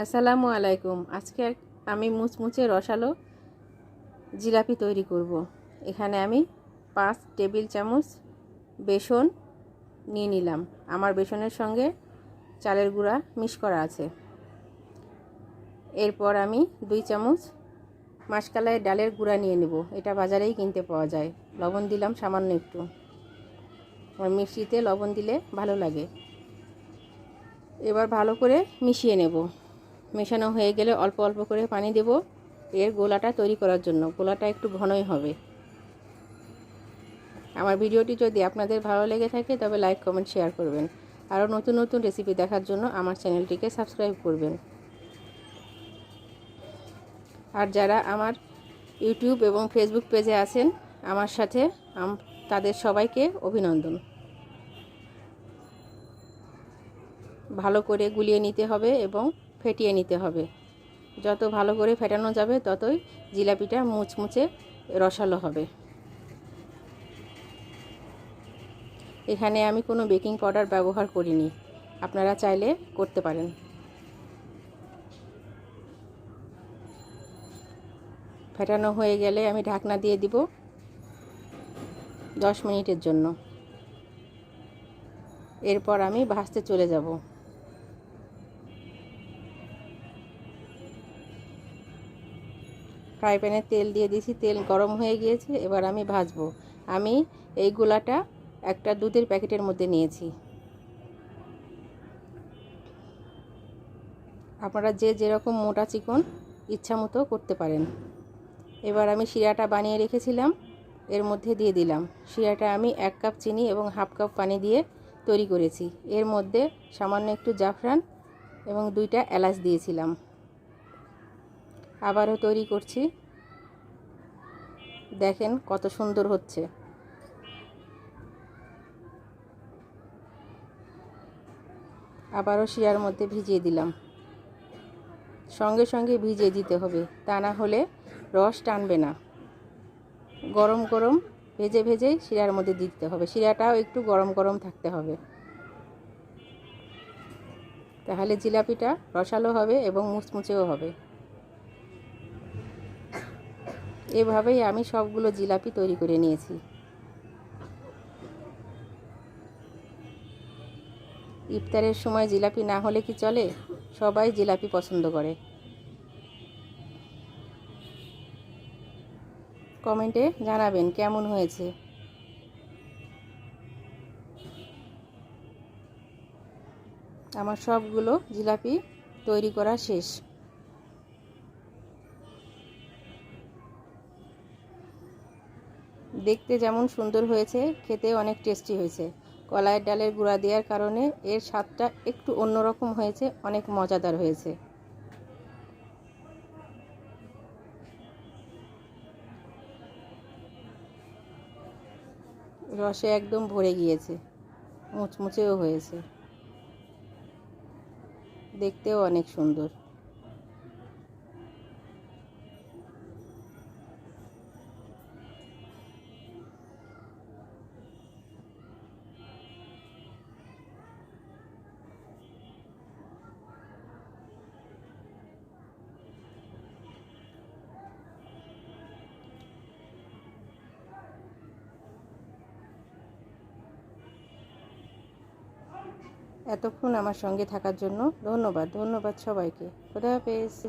আসসালামু আলাইকুম। আজকে আমি মুচমুচে রসালো জিলাপি তৈরি করব। এখানে আমি পাঁচ টেবিল চামচ বেসন নিয়ে নিলাম। আমার বেসনের সঙ্গে চালের গুঁড়া মিশ করা আছে। এরপর আমি দুই চামচ মাসকালাই ডালের গুঁড়া নিয়ে নেব। এটা বাজারেই কিনতে পাওয়া যায়। লবণ দিলাম সামান্য একটু। আর মিষ্টিতে লবণ দিলে ভালো লাগে। এবার ভালো করে মিশিয়ে নেব। মেশানো হয়ে গেলে অল্প অল্প করে পানি দেব এর গোলাটা তৈরি করার জন্য। গোলাটা একটু ঘনই হবে। আমার ভিডিওটি যদি আপনাদের ভালো লেগে থাকে, তবে লাইক, কমেন্ট, শেয়ার করবেন। আরও নতুন নতুন রেসিপি দেখার জন্য আমার চ্যানেলটিকে সাবস্ক্রাইব করবেন। আর যারা আমার ইউটিউব এবং ফেসবুক পেজে আছেন, আমার সাথে তাদের সবাইকে অভিনন্দন। ভালো করে গুলিয়ে নিতে হবে এবং ফেটিয়ে নিতে হবে। যত ভালো করে ফেটানো যাবে, ততই জিলাপিটা মুচমুচে রসালো হবে। এখানে আমি কোনো বেকিং পাউডার ব্যবহার করিনি। আপনারা চাইলে করতে পারেন। ফেটানো হয়ে গেলে আমি ঢাকনা দিয়ে দিব দশ মিনিটের জন্য। এরপর আমি ভাজতে চলে যাব। ফ্রাই প্যানে তেল দিয়ে দিয়েছি, তেল গরম হয়ে গিয়েছে, এবার আমি ভাজবো। আমি এই গোলাটা একটা দুধের প্যাকেটের মধ্যে নিয়েছি। আপনারা যে যেরকম মোটা চিকন ইচ্ছা মতো করতে পারেন। এবার আমি শিরাটা বানিয়ে রেখেছিলাম, এর মধ্যে দিয়ে দিলাম। শিরাটা আমি এক কাপ চিনি এবং হাফ কাপ পানি দিয়ে তৈরি করেছি। এর মধ্যে সামান্য একটু জাফরান এবং দুইটা এলাচ দিয়েছিলাম। আবারও তৈরি করছি। দেখেন কত সুন্দর হচ্ছে। আবারও শিয়ার মধ্যে ভিজিয়ে দিলাম। সঙ্গে সঙ্গে ভিজিয়ে দিতে হবে, তা না হলে রস টানবে না। গরম গরম ভেজে ভেজে শিরার মধ্যে দিতে হবে। শিরাটাও একটু গরম গরম থাকতে হবে। তাহলে জিলাপিটা রসালো হবে এবং মুচমুচেও হবে। এভাবেই আমি সবগুলো জিলাপি তৈরি করে নিয়েছি। ইফতারের সময় জিলাপি না হলে কি চলে? সবাই জিলাপি পছন্দ করে। কমেন্টে জানাবেন কেমন হয়েছে। আমার সবগুলো জিলাপি তৈরি করা শেষ। দেখতে যেমন সুন্দর হয়েছে খেতে অনেক টেস্টি হয়েছে। কলাইয়ের ডালের গুঁড়া দেওয়ার কারণে এর স্বাদটা একটু অন্যরকম হয়েছে, অনেক মজাদার হয়েছে। রসে একদম ভরে গিয়েছে, মুচমুচেও হয়েছে। দেখতেও অনেক সুন্দর। এতক্ষণ আমার সঙ্গে থাকার জন্য ধন্যবাদ ধন্যবাদ সবাইকে। খোদা হাফেজ।